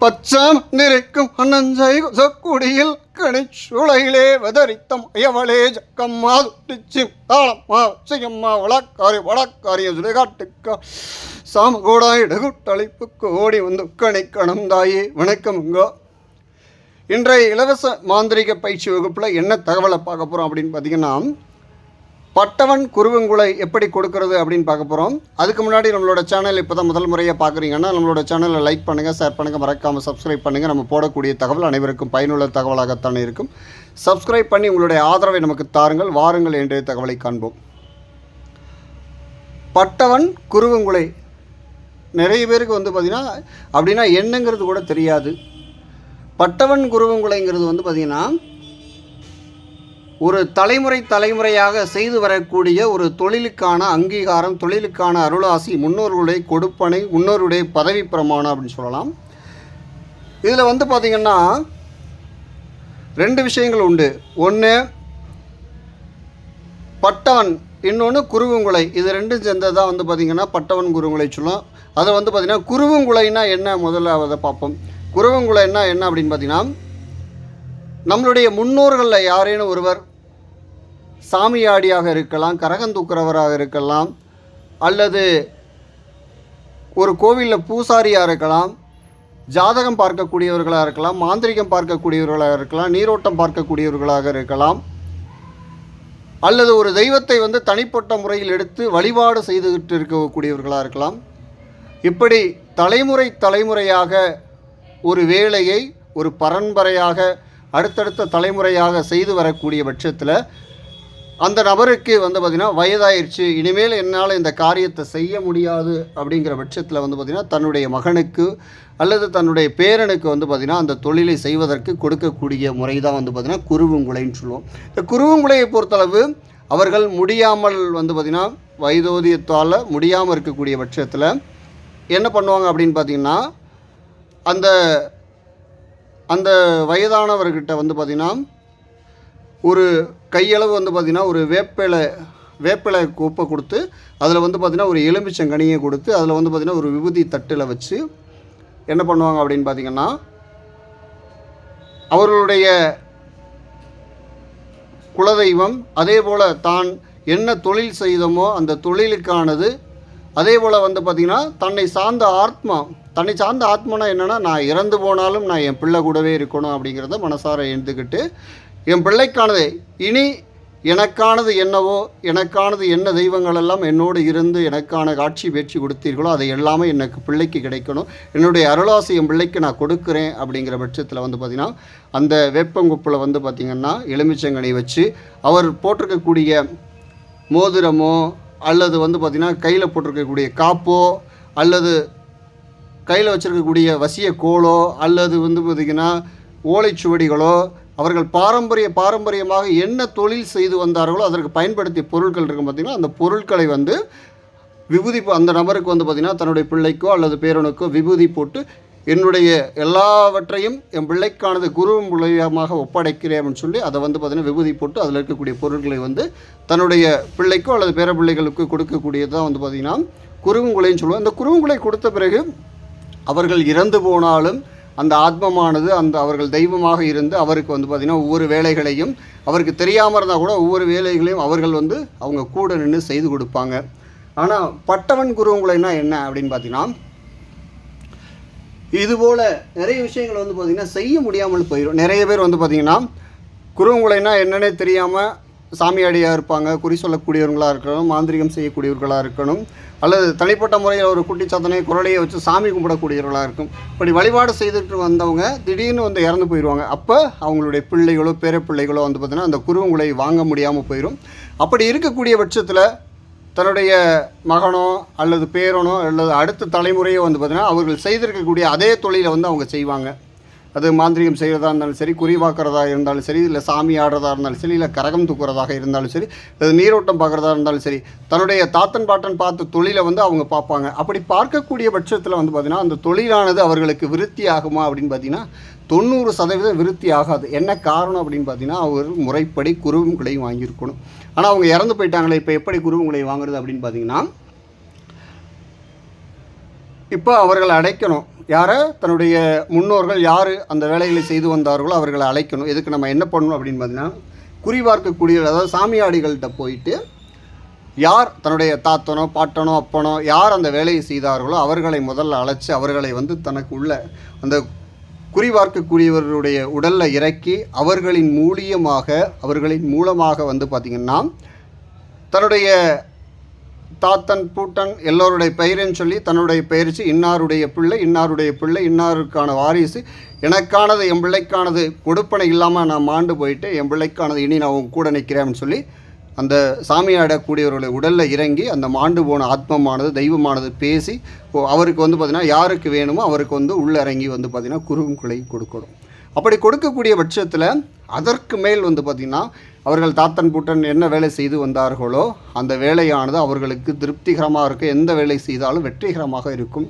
பச்சாம் நிறைக்கும் அண்ணஞ்சை சக்குடியில் கணிச்சுளையிலே வதரித்தம் அயவளே ஜக்கம்மா துட்டிச்சிம் தாளம்மா செய்யம்மா வளக்காரி வளக்காரிய சுடுகாட்டுக்கா சாம கூடா இடகுட்டளிப்புக்கு ஓடி வந்து கணிக்கணும் தாயே வணக்கமுங்க. இன்றைய இலவச மாந்திரிக பயிற்சி வகுப்பில் என்ன தகவலை பார்க்க போகிறோம் அப்படின்னு பார்த்தீங்கன்னா பட்டவன் குருவங்குலை எப்படி கொடுக்கறது அப்படின்னு பார்க்க போகிறோம் அதுக்கு முன்னாடி நம்மளோட சேனல் இப்போ தான் முதல் முறையாக பார்க்குறீங்கன்னா நம்மளோட சேனலை லைக் பண்ணுங்கள் ஷேர் பண்ணுங்கள் மறக்காமல் சப்ஸ்கிரைப் பண்ணுங்கள் நம்ம போடக்கூடிய தகவல் அனைவருக்கும் பயனுள்ள தகவலாகத்தான் இருக்கும். சப்ஸ்கிரைப் பண்ணி உங்களுடைய ஆதரவை நமக்கு தாருங்கள். வாருங்கள் என்ற தகவலை காண்போம். பட்டவன் குருவங்குலை நிறைய பேருக்கு வந்து பார்த்திங்கன்னா அப்படின்னா என்னங்கிறது கூட தெரியாது. பட்டவன் குருவங்குலைங்கிறது வந்து பார்த்திங்கன்னா ஒரு தலைமுறை தலைமுறையாக செய்து வரக்கூடிய ஒரு தொழிலுக்கான அங்கீகாரம் தொழிலுக்கான அருளாசி முன்னோர்களுடைய கொடுப்பனை முன்னோருடைய பதவி பிரமாணம் அப்படின்னு சொல்லலாம். இதில் வந்து பார்த்திங்கன்னா ரெண்டு விஷயங்கள் உண்டு. ஒன்று பட்டவன் இன்னொன்று குருவுங்குலை இது ரெண்டும் சேர்ந்தது தான் வந்து பார்த்திங்கன்னா பட்டவன் குருங்குலை சொல்லும் அதை வந்து பார்த்திங்கன்னா குருவுங்குலைனா என்ன? முதல்ல அதை பார்ப்போம். குருவுங்குலைன்னா என்ன அப்படின்னு பார்த்திங்கன்னா நம்மளுடைய முன்னோர்களில் யாரேனும் ஒருவர் சாமியாடியாக இருக்கலாம் கரகம் தூக்குறவராக இருக்கலாம் அல்லது ஒரு கோவிலில் பூசாரியாக இருக்கலாம் ஜாதகம் பார்க்கக்கூடியவர்களாக இருக்கலாம் மாந்திரிகம் பார்க்கக்கூடியவர்களாக இருக்கலாம் நீரோட்டம் பார்க்கக்கூடியவர்களாக இருக்கலாம் அல்லது ஒரு தெய்வத்தை வந்து தனிப்பட்ட முறையில் எடுத்து வழிபாடு செய்துகிட்டு இருக்கக்கூடியவர்களாக இருக்கலாம். இப்படி தலைமுறை தலைமுறையாக ஒரு வேலையை ஒரு பரம்பரையாக அடுத்தடுத்த தலைமுறையாக செய்து வரக்கூடிய பட்சத்தில் அந்த நபருக்கு வந்து பார்த்திங்கன்னா வயதாயிருச்சு இனிமேல் என்னால் இந்த காரியத்தை செய்ய முடியாது அப்படிங்கிற பட்சத்தில் வந்து பார்த்திங்கன்னா தன்னுடைய மகனுக்கு அல்லது தன்னுடைய பேரனுக்கு வந்து பார்த்திங்கன்னா அந்த தொழிலை செய்வதற்கு கொடுக்கக்கூடிய முறை தான் வந்து பார்த்திங்கன்னா குருவுங்குலைன்னு சொல்லுவோம். இந்த குருவுங்குலையை பொறுத்தளவு அவர்கள் முடியாமல் வந்து பார்த்திங்கன்னா வைதோதியத்தால் முடியாமல் இருக்கக்கூடிய பட்சத்தில் என்ன பண்ணுவாங்க அப்படின்னு பார்த்திங்கன்னா அந்த அந்த வயதானவர்கிட்ட வந்து பார்த்திங்கன்னா ஒரு கையளவு வந்து பார்த்திங்கன்னா ஒரு வேப்பிலை வேப்பிலை குப்பை கொடுத்து அதில் வந்து பார்த்திங்கன்னா ஒரு எலுமிச்சங்கனியை கொடுத்து அதில் வந்து பார்த்திங்கன்னா ஒரு விபூதி தட்டில் வச்சு என்ன பண்ணுவாங்க அப்படின்னு பார்த்திங்கன்னா அவர்களுடைய குலதெய்வம் அதே போல் தான் என்ன தொழில் செய்தோமோ அந்த தொழிலுக்கானது அதே போல் வந்து பார்த்திங்கன்னா தன்னை சார்ந்த ஆத்மா தன்னை சார்ந்த ஆத்மானா என்னென்னா நான் இறந்து போனாலும் நான் என் பிள்ளை கூடவே இருக்கணும் அப்படிங்கிறத மனசார எழுந்துக்கிட்டு என் பிள்ளைக்கானது இனி எனக்கானது என்னவோ எனக்கானது என்ன தெய்வங்கள் எல்லாம் என்னோடு இருந்து எனக்கான காட்சி பேச்சு கொடுத்தீர்களோ அதை எல்லாமே எனக்கு பிள்ளைக்கு கிடைக்கணும். என்னுடைய அருளாசி என் பிள்ளைக்கு நான் கொடுக்குறேன் அப்படிங்கிற பட்சத்தில் வந்து பார்த்திங்கன்னா அந்த வேப்பங்குப்பில் வந்து பார்த்திங்கன்னா எலுமிச்சங்கனி வச்சு அவர் போட்டிருக்கக்கூடிய மோதிரமோ அல்லது வந்து பார்த்திங்கன்னா கையில் போட்டிருக்கக்கூடிய காப்போ அல்லது கையில் வச்சுருக்கக்கூடிய வசிய கோலோ அல்லது வந்து பார்த்திங்கன்னா ஓலைச்சுவடிகளோ அவர்கள் பாரம்பரிய பாரம்பரியமாக என்ன தொழில் செய்து வந்தார்களோ அதற்கு பயன்படுத்திய பொருட்கள் இருக்கும் பார்த்திங்கன்னா அந்த பொருட்களை வந்து விபூதி அந்த நபருக்கு வந்து பார்த்திங்கன்னா தன்னுடைய பிள்ளைக்கோ அல்லது பேரனுக்கோ விபூதி போட்டு என்னுடைய எல்லாவற்றையும் என் பிள்ளைக்கானது குரு மூலியமாக ஒப்படைக்கிறேன் அப்படின்னு சொல்லி அதை வந்து பார்த்திங்கன்னா விபூதி போட்டு அதில் இருக்கக்கூடிய பொருட்களை வந்து தன்னுடைய பிள்ளைக்கோ அல்லது பேர பிள்ளைகளுக்கு கொடுக்கக்கூடியது தான் வந்து பார்த்திங்கன்னா குருவுங்குலைன்னு சொல்லுவோம். இந்த குருவுங்குலை கொடுத்த பிறகு அவர்கள் இறந்து போனாலும் அந்த ஆத்மமானது அந்த அவர்கள் தெய்வமாக இருந்து அவருக்கு வந்து பார்த்திங்கன்னா ஒவ்வொரு வேலைகளையும் அவருக்கு தெரியாமல் இருந்தால் கூட ஒவ்வொரு வேலைகளையும் அவர்கள் வந்து அவங்க கூட நின்று செய்து கொடுப்பாங்க. ஆனால் பட்டவன் குருவுங்குலைன்னா என்ன அப்படின்னு பார்த்தீங்கன்னா இதுபோல் நிறைய விஷயங்கள் வந்து பார்த்திங்கன்னா செய்ய முடியாமல் போயிடும் நிறைய பேர் வந்து பார்த்திங்கன்னா குருவுங்குலைனா என்னன்னே தெரியாமல் சாமியாடியாக இருப்பாங்க குறி சொல்லக்கூடியவர்களாக இருக்கணும் மாந்திரிகம் செய்யக்கூடியவர்களாக இருக்கணும் அல்லது தனிப்பட்ட முறையில் ஒரு குட்டி சத்தனை குரலையை வச்சு சாமி கும்பிடக்கூடியவர்களாக இருக்கும். இப்படி வழிபாடு செய்துட்டு வந்தவங்க திடீர்னு வந்து இறந்து போயிடுவாங்க. அப்போ அவங்களுடைய பிள்ளைகளோ பேர பிள்ளைகளோ வந்து பார்த்திங்கன்னா அந்த குருவங்களை வாங்க முடியாமல் போயிடும் அப்படி இருக்கக்கூடிய பட்சத்தில் தன்னுடைய மகனோ அல்லது பேரனோ அல்லது அடுத்த தலைமுறையோ வந்து பார்த்திங்கன்னா அவர்கள் செய்திருக்கக்கூடிய அதே தொழிலை வந்து அவங்க செய்வாங்க. அது மாந்திரிகம் செய்கிறதா இருந்தாலும் சரி குறிவாக்குறதா இருந்தாலும் சரி இல்லை சாமி ஆடுறதா இருந்தாலும் சரி இல்லை கரகம் தூக்குறதாக இருந்தாலும் சரி அது நீரோட்டம் பார்க்குறதா இருந்தாலும் சரி தன்னுடைய தாத்தன் பாட்டன் பார்த்த தொழிலை வந்து அவங்க பார்ப்பாங்க. அப்படி பார்க்கக்கூடிய பட்சத்தில் வந்து பார்த்திங்கன்னா அந்த தொழிலானது அவர்களுக்கு விருத்தி ஆகுமா அப்படின்னு பார்த்தீங்கன்னா தொண்ணூறு சதவீதம் விருத்தி ஆகாது என்ன காரணம் அப்படின்னு பார்த்தீங்கன்னா அவர் முறைப்படி குருவுங்களையும் வாங்கியிருக்கணும். ஆனால் அவங்க இறந்து போயிட்டாங்களே இப்போ எப்படி குருவுங்களை வாங்குறது அப்படின்னு பார்த்தீங்கன்னா இப்போ அவர்களை அழைக்கணும் யாரை? தன்னுடைய முன்னோர்கள் யார் அந்த வேலைகளை செய்து வந்தார்களோ அவர்களை அழைக்கணும். எதுக்கு நம்ம என்ன பண்ணணும் அப்படின்னு பார்த்தீங்கன்னா குறிபார்க்கக்கூடிய அதாவது சாமியாடிகள்கிட்ட போயிட்டு யார் தன்னுடைய தாத்தனோ பாட்டனோ அப்பனோ யார் அந்த வேலையை செய்தார்களோ அவர்களை முதல்ல அழைச்சி அவர்களை வந்து தனக்கு உள்ள அந்த குறிபார்க்கக்கூடியவர்களுடைய உடலில் இறக்கி அவர்களின் மூலியமாக அவர்களின் மூலமாக வந்து பார்த்திங்கன்னா தன்னுடைய தாத்தன் பூட்டன் எல்லோருடைய பெயரையும் சொல்லி தன்னுடைய பயிற்சி இன்னாருடைய பிள்ளை இன்னாருடைய பிள்ளை இன்னாருக்கான வாரிசு. எனக்கானது என் பிள்ளைக்கானது கொடுப்பனை இல்லாமல் நான் மாண்டு போயிட்டு என் பிள்ளைக்கானது இனி நான் உன் கூட நிற்கிறேன்னு சொல்லி அந்த சாமியாடக்கூடியவர்களுடைய உடலில் இறங்கி அந்த மாண்டு போன ஆத்மமானது தெய்வமானது பேசி ஓ, அவருக்கு வந்து பார்த்திங்கன்னா யாருக்கு வேணுமோ அவருக்கு வந்து உள்ளே இறங்கி வந்து பார்த்திங்கன்னா குருவும் குலை கொடுக்கணும். அப்படி கொடுக்கக்கூடிய பட்சத்தில் அதற்கு மேல் வந்து பார்த்திங்கன்னா அவர்கள் தாத்தன் பூட்டன் என்ன வேலை செய்து வந்தார்களோ அந்த வேலையானது அவர்களுக்கு திருப்திகரமாக இருக்கும். எந்த வேலை செய்தாலும் வெற்றிகரமாக இருக்கும்.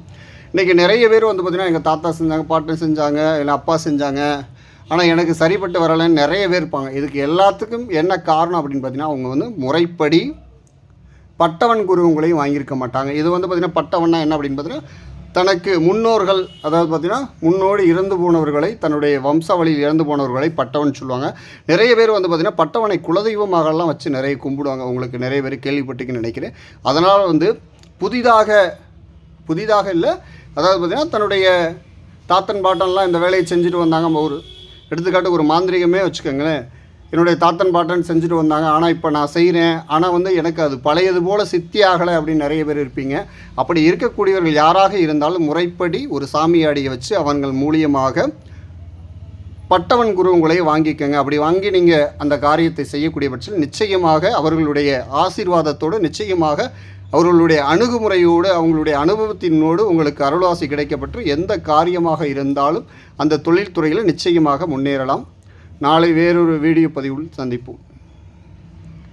இன்றைக்கி நிறைய பேர் வந்து பார்த்திங்கன்னா எங்கள் தாத்தா செஞ்சாங்க பாட்டன் செஞ்சாங்க இல்லை அப்பா செஞ்சாங்க. ஆனால் எனக்கு சரிப்பட்டு வரலைன்னு நிறைய பேர் இருப்பாங்க. இதுக்கு எல்லாத்துக்கும் என்ன காரணம் அப்படின்னு பார்த்தீங்கன்னா அவங்க வந்து முறைப்படி பட்டவன் குருவங்களையும் வாங்கியிருக்க மாட்டாங்க. இது வந்து பார்த்திங்கன்னா பட்டவன்னா என்ன அப்படின்னு பார்த்தீங்கன்னா தனக்கு முன்னோர்கள் அதாவது பார்த்திங்கன்னா முன்னோடி இறந்து போனவர்களை தன்னுடைய வம்சாவளியில் இறந்து போனவர்களை பட்டவன் சொல்லுவாங்க. நிறைய பேர் வந்து பார்த்திங்கன்னா பட்டவனை குலதெய்வமாகலாம் வச்சு நிறைய கும்பிடுவாங்க. உங்களுக்கு நிறைய பேர் கேள்விப்பட்டிருக்குன்னு நினைக்கிறேன். அதனால் வந்து புதிதாக புதிதாக இல்லை. அதாவது பார்த்திங்கன்னா தன்னுடைய தாத்தன் பாட்டன்லாம் இந்த வேலையை செஞ்சுட்டு வந்தாங்க. ஒரு எடுத்துக்காட்டு ஒரு மாந்திரிகமே வச்சுக்கோங்களேன். என்னுடைய தாத்தன் பாட்டன் செஞ்சுட்டு வந்தாங்க. ஆனால் இப்போ நான் செய்கிறேன் ஆனால் வந்து எனக்கு அது பழையது போல் சித்தி ஆகலை அப்படின்னு நிறைய பேர் இருப்பீங்க. அப்படி இருக்கக்கூடியவர்கள் யாராக இருந்தாலும் முறைப்படி ஒரு சாமியாடியை வச்சு அவங்கள் மூலியமாக பட்டவன் குருவங்களை வாங்கிக்கோங்க. அப்படி வாங்கி நீங்கள் அந்த காரியத்தை செய்யக்கூடிய பட்சத்தில் நிச்சயமாக அவர்களுடைய ஆசீர்வாதத்தோடு நிச்சயமாக அவர்களுடைய அணுகுமுறையோடு அவங்களுடைய அனுபவத்தினோடு உங்களுக்கு அருளாசி கிடைக்கப்பட்டு எந்த காரியமாக இருந்தாலும் அந்த தொழில்துறையில் நிச்சயமாக முன்னேறலாம். நாளை வேறொரு வீடியோ பதிவில் சந்திப்போம்.